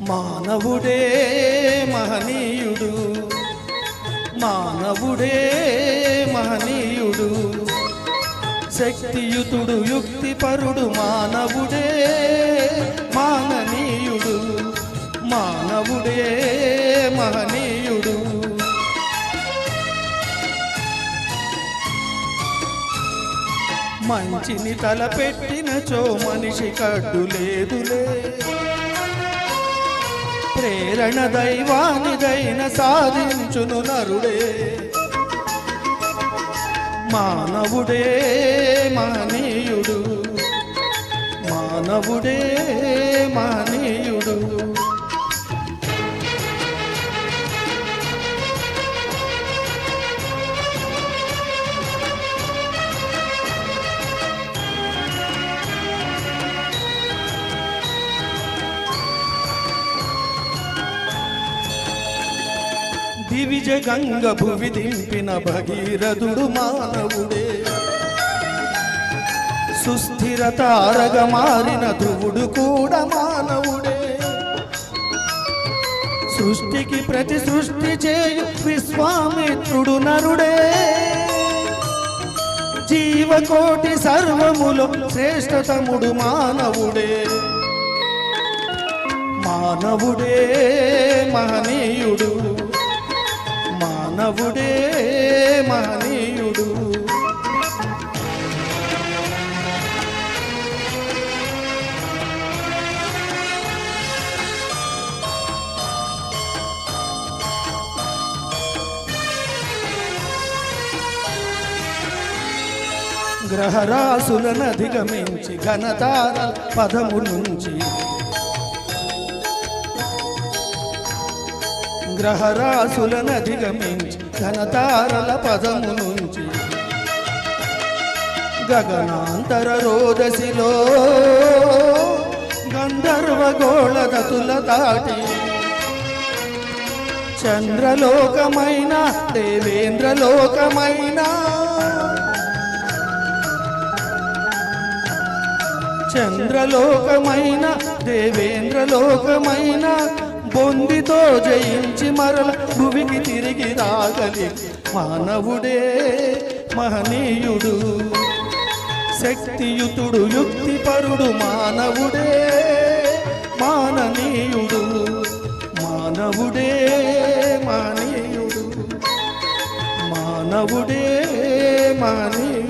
మానవుడే మహనీయుడు. మానవుడే మహనీయుడు. శక్తియుతుడు యుక్తిపరుడు మానవుడే మాననీయుడు. మానవుడే మహనీయుడు. మంచిని తలపెట్టినచో మనిషి కడ్డు లేదులే. ప్రేరణ దైవానిదైన సాధించును నరుడే. మానవుడే మానీయుడు. మానవుడే మానీయుడు. దివిజ గంగ భువి దింపిన భగీరథుడు మానవుడే. సుస్థిర తారగ మారిన ధ్రువుడు కూడా మానవుడే. సృష్టికి ప్రతి సృష్టి చేయు విశ్వామిత్రుడు నరుడే. జీవకోటి సర్వములు శ్రేష్టతముడు మానవుడే. మానవుడే మహనీయుడు. మానవుడే మహనీయుడు. గ్రహరాశులను అధిగమించి ఘనతార పదము నుంచి గ్రహరాశులను అధిగమించి ఘనతారల పదము నుంచి. గగనాంతర రోదసిలో గంధర్వ గోళదతుల దాటి చంద్రలోకమైన దేవేంద్రలోకమైన. చంద్రలోకమైన దేవేంద్రలోకమైన. బొందితో జయించి మరల భువికి తిరిగి రాగలి మానవుడే మహనీయుడు. శక్తియుతుడు యుక్తిపరుడు మానవుడే మాననీయుడు. మానవుడే మానీయుడు మానవుడే మానీయుడు